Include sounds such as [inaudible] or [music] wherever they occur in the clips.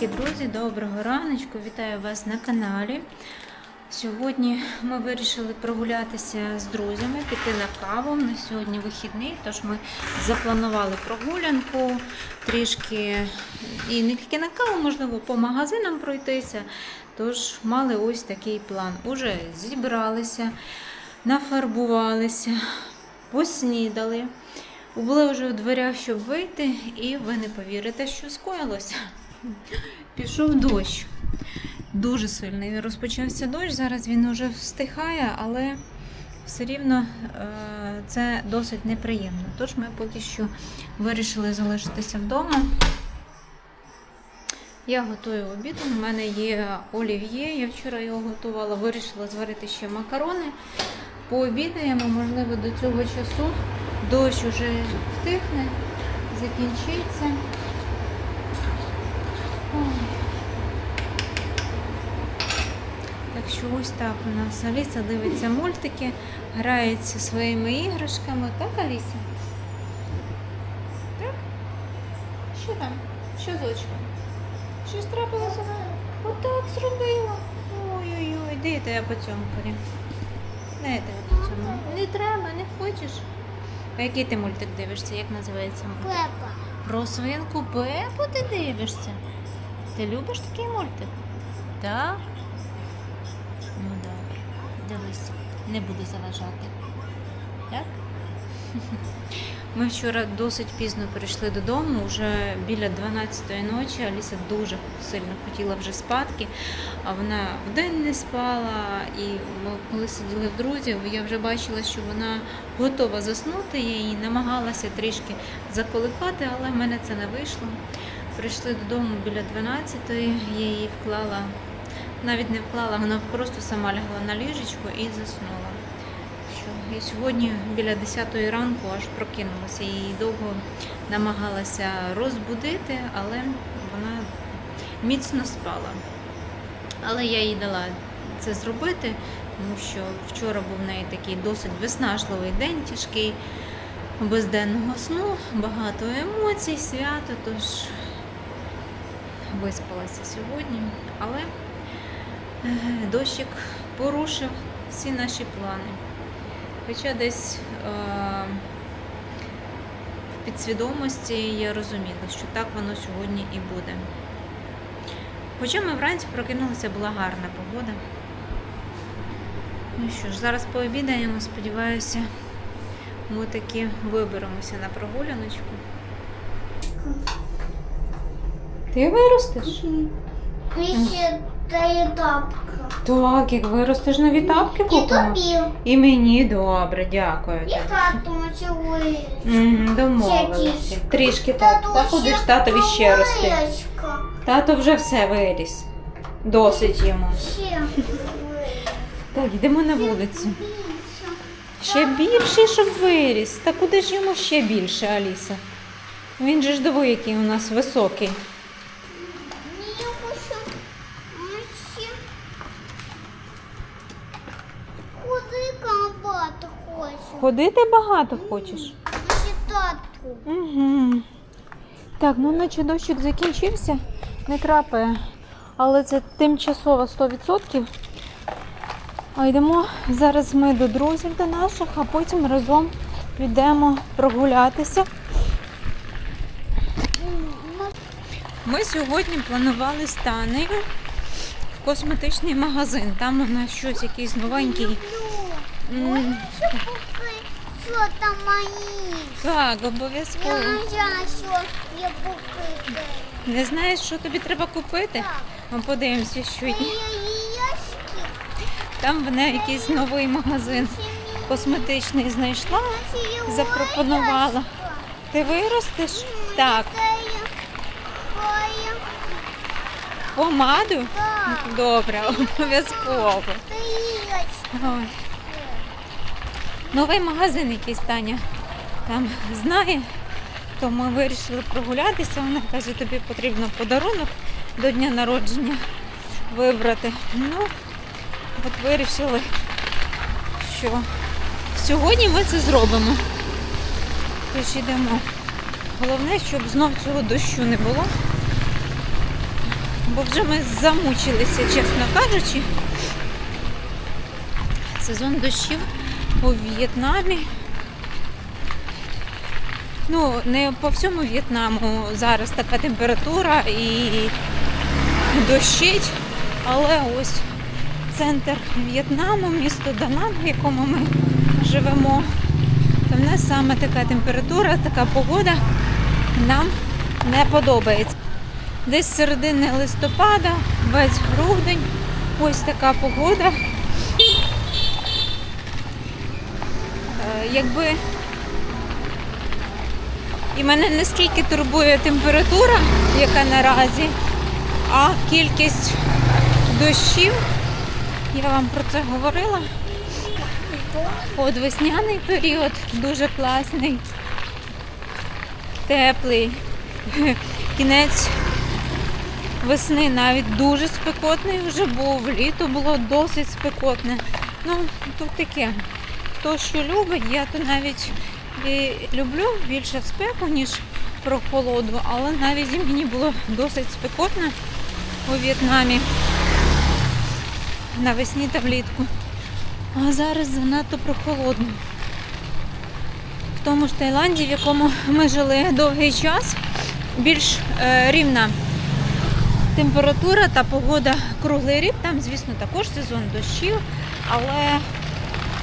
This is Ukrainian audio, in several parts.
Привітики, друзі! Доброго раночку! Вітаю вас на каналі. Сьогодні ми вирішили прогулятися з друзями, піти на каву. На сьогодні вихідний, тож ми запланували прогулянку трішки і не тільки на каву, можливо, по магазинам пройтися. Тож мали ось такий план. Уже зібралися, нафарбувалися, поснідали. Були вже у дверях, щоб вийти, і ви не повірите, що скоїлося. Пішов дощ. Дуже сильний. Розпочався дощ. Зараз він уже встихає, але все рівно е, це досить неприємно. Тож ми поки що вирішили залишитися вдома. Я готую обід. У мене є олів'є. Я вчора його готувала, вирішила зварити ще макарони. Пообідаємо, можливо, до цього часу дощ уже втихне, закінчиться. Що ось так у нас Аліса дивиться мультики, грається своїми іграшками. Так, Аліса? Так? Що там? Що з очком? Щось трапилося? Отак зробила. Ой-ой-ой, де я тебе поцьомкаю? Де я тебе поцьомкаю? Не треба, не хочеш. А який ти мультик дивишся? Як називається мультик? Пепа. Про свинку Пепу ти дивишся? Ти любиш такий мультик? Так? Не буду заважати. Так? [laughs] Ми вчора досить пізно прийшли додому, вже біля 12-ї ночі. Аліса дуже сильно хотіла вже спадки, а вона вдень не спала. І коли сиділи в друзів, я вже бачила, що вона готова заснути. Я її намагалася трішки заколихати, але в мене це не вийшло. Прийшли додому біля 12-ї, я її вклала, навіть не вклала, вона просто сама лягла на ліжечко і заснула. І сьогодні біля 10-ї ранку аж прокинулася. Її довго намагалася розбудити, але вона міцно спала. Але я їй дала це зробити, тому що вчора був в неї такий досить виснажливий день, тяжкий, без денного сну, багато емоцій, свято, тож виспалася сьогодні. Але е, дощик порушив всі наші плани. Хоча десь е, в підсвідомості я розуміла, що так воно сьогодні і буде. Хоча ми вранці прокинулися, була гарна погода. Ну що ж, зараз пообідаємо, сподіваюся, ми таки виберемося на прогуляночку. Ти виростеш? І ще дає тапка. Так, як виростеш нові тапки І купимо. тобі. І мені добре, дякую І тату цілує. Мгм, Домовилися. Трішки так. Та ж татові ще рости? Тато вже все виріс. Досить йому. Ще. Так, йдемо на вулицю. Ще більше, щоб виріс. Та куди ж йому ще більше, Аліса? Він же ж диви, який у нас високий. Ні, я хочу. Ну, ще. Куди кабати хочу? Ходити багато хочеш? Угу. Так, ну наче дощик закінчився, не крапає. Але це тимчасово 100%. А йдемо зараз ми до друзів до наших, а потім разом підемо прогулятися. Ми сьогодні планували з Танею в косметичний магазин. Там у нас щось якийсь новенький. Що там мої? Так, Я обов'язково. не знаю, що я купити. Не знаєш, що тобі треба купити? Так. Подивимося, що є. Там вона якийсь новий магазин косметичний знайшла, запропонувала. Ти виростеш? Так. Помаду? Добре, обов'язково. Новий магазин якийсь Таня там знає, то ми вирішили прогулятися. Вона каже, тобі потрібно подарунок до дня народження вибрати. Ну, от вирішили, що сьогодні ми це зробимо. Тож йдемо. Головне, щоб знов цього дощу не було. бо вже ми замучилися, чесно кажучи. Сезон дощів у В'єтнамі. Ну, не по всьому В'єтнаму зараз така температура і дощить, але ось центр В'єтнаму, місто Данан, в якому ми живемо, то в нас саме така температура, така погода нам не подобається. Десь середини листопада, весь грудень, ось така погода. Е, Якби і мене не скільки турбує температура, яка наразі, а кількість дощів. Я вам про це говорила. От весняний період дуже класний, теплий. [laughs] Кінець весни навіть дуже спекотний вже був. Літо було досить спекотне. Ну, тут таке. Хто що любить, я то навіть і люблю більше спеку, ніж прохолоду, але навіть мені було досить спекотно у В'єтнамі навесні та влітку. А зараз занадто прохолодно. В тому ж Таїланді, в якому ми жили довгий час, більш е, рівна температура та погода круглий рік. Там, звісно, також сезон дощів, але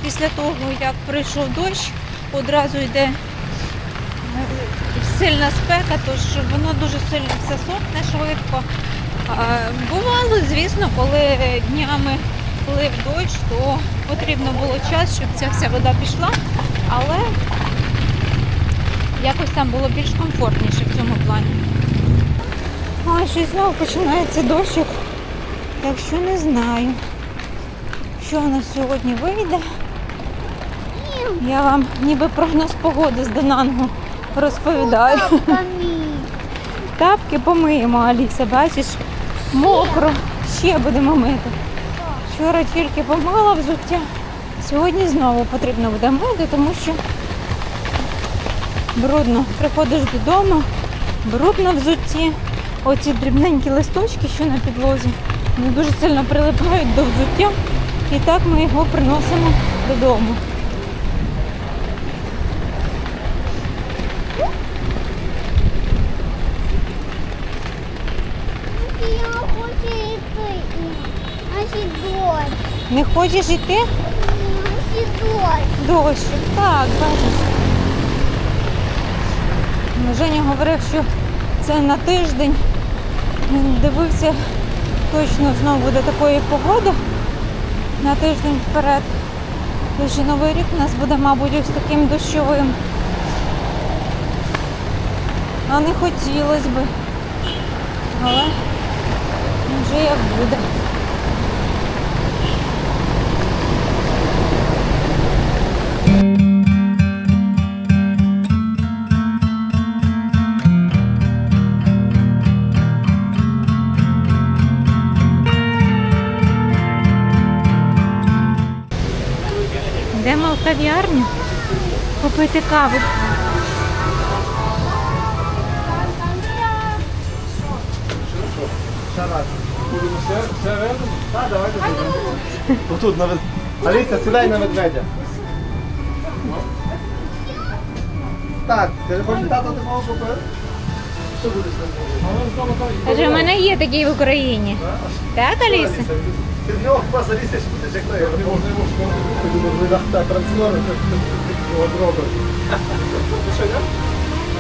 після того, як прийшов дощ, одразу йде е, сильна спека, тож воно дуже сильно все сохне швидко. Бувало, звісно, коли днями плив дощ, то потрібно було час, щоб ця вся вода пішла, але якось там було більш комфортніше в цьому плані. Ой, щось знову починається дощик, так що не знаю, що у нас сьогодні вийде. Я вам ніби прогноз погоди з Данангу розповідаю. Тапки помиємо, Аліса, бачиш, мокро, ще будемо мити. Вчора тільки помила взуття, сьогодні знову потрібно буде мити, тому що брудно. Приходиш додому, бруд на взутті. Оці дрібненькі листочки, що на підлозі, вони дуже сильно прилипають до взуття. І так ми його приносимо додому. Я хочу йти. Наші дощ. Не хочеш йти? Наші дощ. Дощ. Так, бачиш. Ну, Женя говорив, що це на тиждень. Він дивився, точно знову буде такої погоди на тиждень вперед. Тож новий рік у нас буде, мабуть, ось таким дощовим. А не хотілося би. Але вже як буде. Йдемо в кав'ярню попити каву. Отут на вед... Аліса, сідай на ведмедя. Так, ти хочеш тато такого купив? Що будеш робити? Каже, у мене є такий в Україні. Так, Аліса? Ти в нього хіба залізеш, будеш як той. Не можна. Ти думаєш, ви так трансформер, його зробиш. Ти що, я?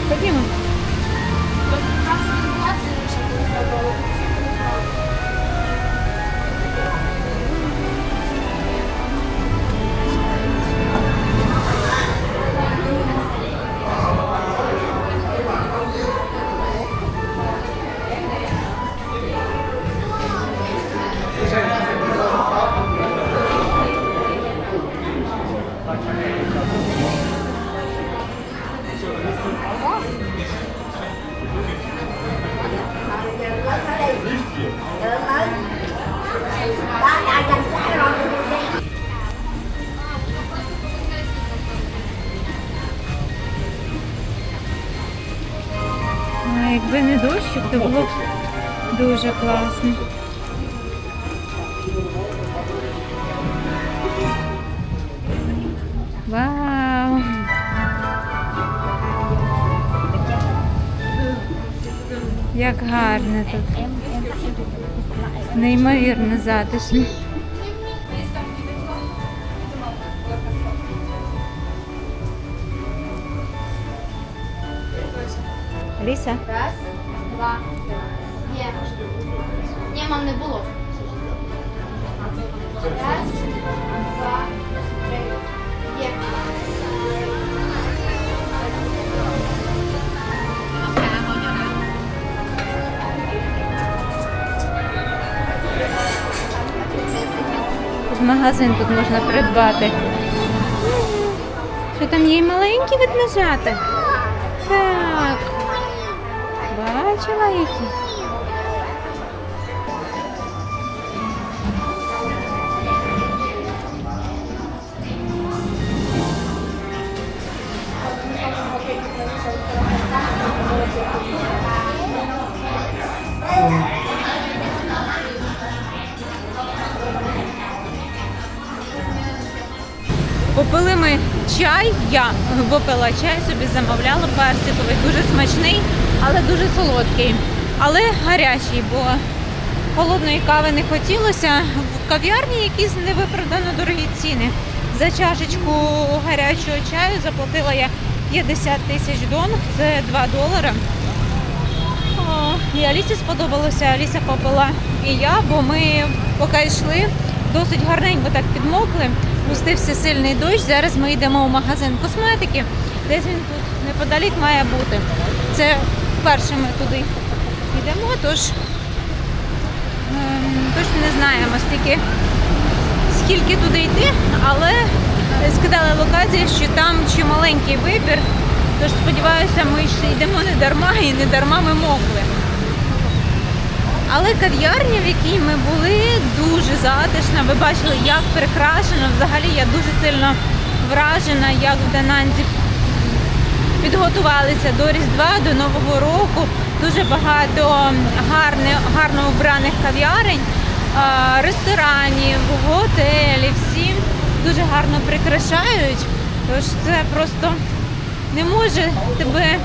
Ходімо. Як гарно тут. Неймовірно затишно. Ліса? Раз, два, є. Ні, мам, не було. Раз, магазин тут можна придбати. Що там є й маленькі ведмежата? Так. Бачила які? Попили ми чай, я попила чай, собі замовляла персиковий, дуже смачний, але дуже солодкий. Але гарячий, бо холодної кави не хотілося. В кав'ярні якісь невиправдано дорогі ціни. За чашечку гарячого чаю заплатила я 50 тисяч донг, це 2 долари. І Алісі сподобалося, Аліся попила і я, бо ми поки йшли, досить гарненько так підмокли. Пустився сильний дощ. Зараз ми йдемо в магазин косметики. Десь він тут неподалік має бути. Це вперше ми туди йдемо, тож ем, точно не знаємо стільки, скільки туди йти, але скидали локації, що там чималенький вибір. Тож сподіваюся, ми йдемо не дарма і не дарма ми мокли. Але кав'ярня, в якій ми були, дуже затишна. Ви бачили, як прикрашено. Взагалі я дуже сильно вражена, як в Дананзі підготувалися до Різдва, до Нового року. Дуже багато гарне, гарно убраних кав'ярень, ресторанів, готелів. Всі дуже гарно прикрашають. Тож це просто не може тебе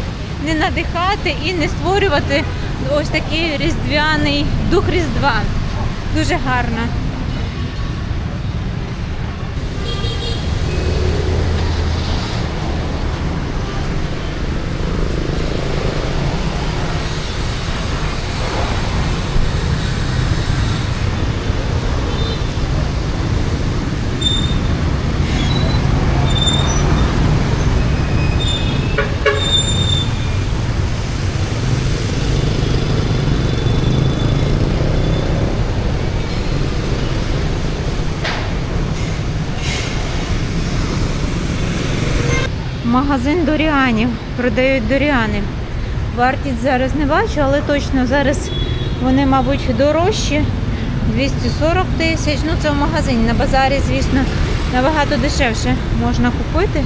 не надихати і не створювати ось такий різдвяний дух Різдва. Дуже гарно. Магазин Доріанів. Продають Доріани. Вартість зараз не бачу, але точно зараз вони, мабуть, дорожчі. 240 тисяч. Ну це в магазині. На базарі, звісно, набагато дешевше можна купити.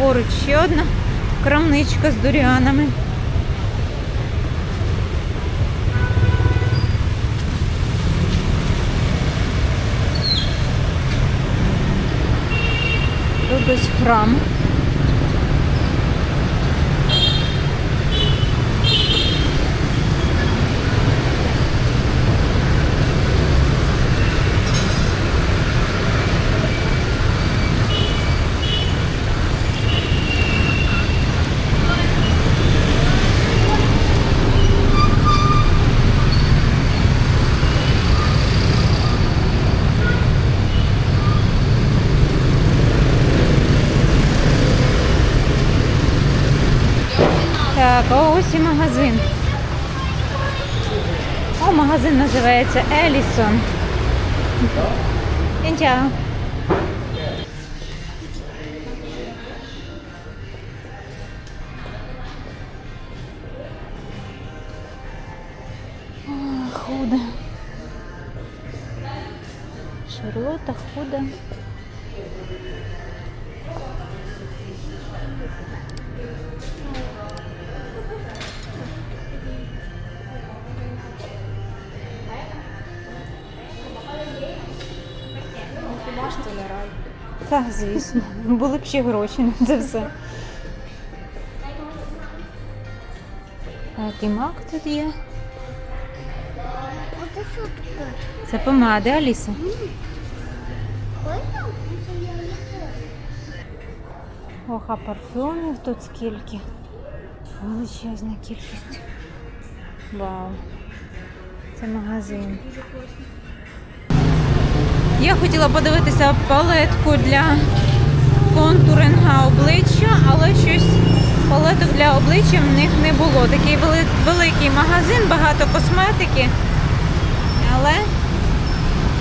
Поруч ще одна крамничка з дуріанами. Ось храм. Так, ось і магазин. О, магазин називається Елісон. Ой, Худо. Шарлота худо. Так, звісно. Були б ще гроші на це все. Так, і мак тут є. Це помади Аліса. Ох, а парфюмів тут скільки. Величезна кількість. Вау. Це магазин. Я хотіла подивитися палетку для контуринга обличчя, але щось палеток для обличчя в них не було. Такий великий магазин, багато косметики, але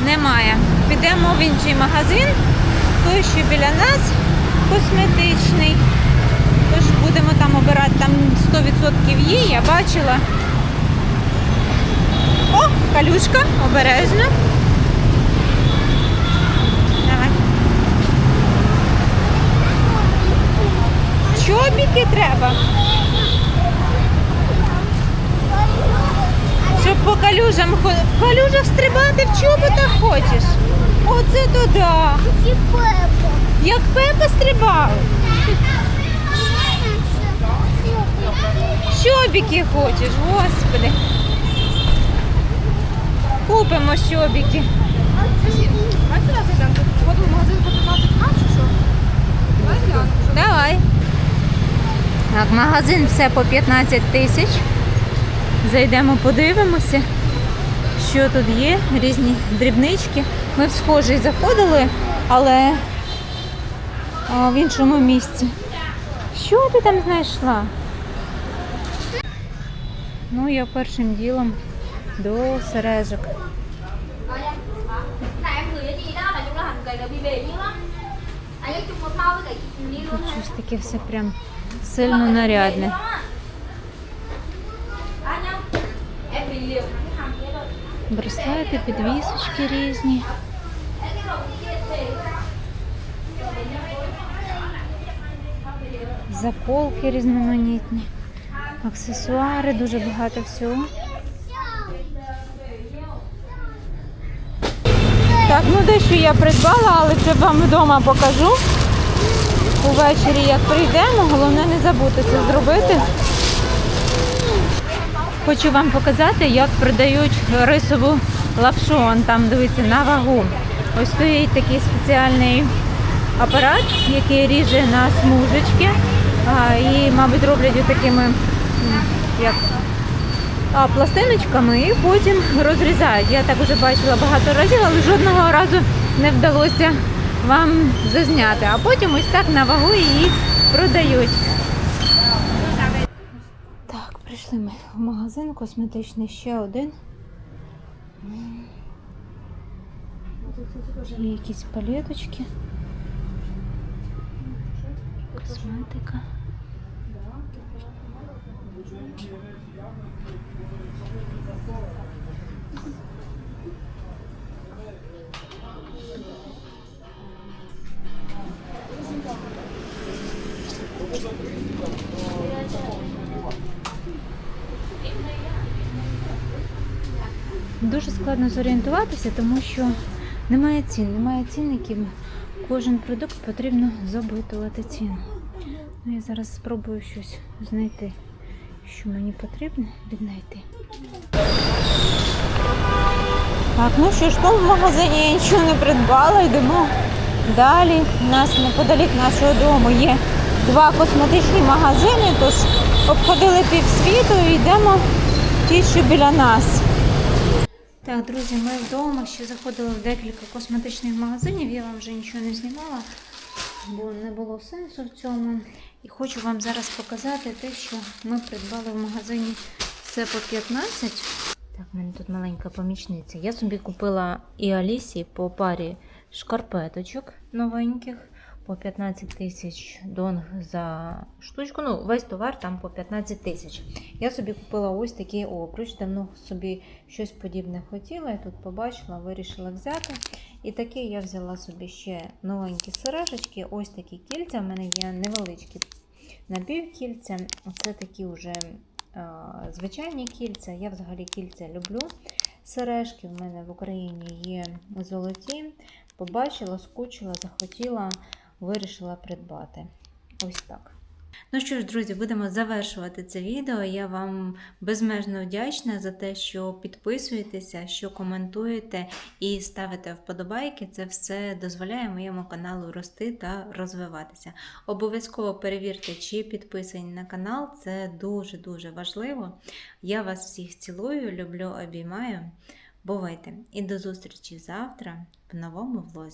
немає. Підемо в інший магазин, той, що біля нас косметичний. Будемо там обирати, там 100% є, я бачила. О, калюшка, обережно. Давай. Чобіки треба. Щоб по калюжам ходити. В калюжах стрибати в чоботах хочеш? Оце то да. Як Пепа стрибав. Щобіки хочеш, господи. Купимо щобіки. Сходу в магазин по 15 а чи що? Давай. Так, магазин все по 15 тисяч. Зайдемо, подивимося, що тут є, різні дрібнички. Ми в схожий заходили, але в іншому місці. Що ти там знайшла? Ну, я першим ділом до сережок. Щось таке все прям сильно нарядне. Браслети, підвісочки різні. Заколки різноманітні, аксесуари, дуже багато всього. Так, ну дещо я придбала, але це вам вдома покажу. Увечері, як прийдемо, головне не забути це зробити. Хочу вам показати, як продають рисову лапшу. Он там дивіться на вагу. Ось стоїть такий спеціальний апарат, який ріже на смужечки. І, мабуть, роблять такими як пластиночками і потім розрізають. Я так вже бачила багато разів, але жодного разу не вдалося вам зазняти. А потім ось так на вагу її продають. Так, прийшли ми в магазин косметичний ще один. Є якісь палеточки. Косметика. Дуже складно зорієнтуватися, тому що немає цін, немає цінників. Кожен продукт потрібно запитувати ціну. Ну, я зараз спробую щось знайти, що мені потрібно віднайти. Так, ну що ж, там в магазині я нічого не придбала, йдемо далі. У нас неподалік нашого дому є два косметичні магазини, тож обходили півсвіту і йдемо ті, що біля нас. Так, друзі, ми вдома ще заходили в декілька косметичних магазинів. Я вам вже нічого не знімала, бо не було сенсу в цьому. І хочу вам зараз показати те, що ми придбали в магазині все по 15. Так, в мене тут маленька помічниця. Я собі купила і Алісі по парі шкарпеточок новеньких по 15 тисяч донг за штучку. Ну, весь товар там по 15 тисяч. Я собі купила ось такий обруч. Давно собі щось подібне хотіла. Я тут побачила, вирішила взяти. І таке я взяла собі ще новенькі сережечки. Ось такі кільця. У мене є невеличкі напівкільця. Це такі вже е, звичайні кільця. Я взагалі кільця люблю. Сережки в мене в Україні є золоті. побачила, скучила, захотіла, вирішила придбати. Ось так. Ну що ж, друзі, будемо завершувати це відео. Я вам безмежно вдячна за те, що підписуєтеся, що коментуєте і ставите вподобайки. Це все дозволяє моєму каналу рости та розвиватися. Обов'язково перевірте, чи підписані на канал. Це дуже-дуже важливо. Я вас всіх цілую, люблю, обіймаю. Бувайте і до зустрічі завтра в новому влозі.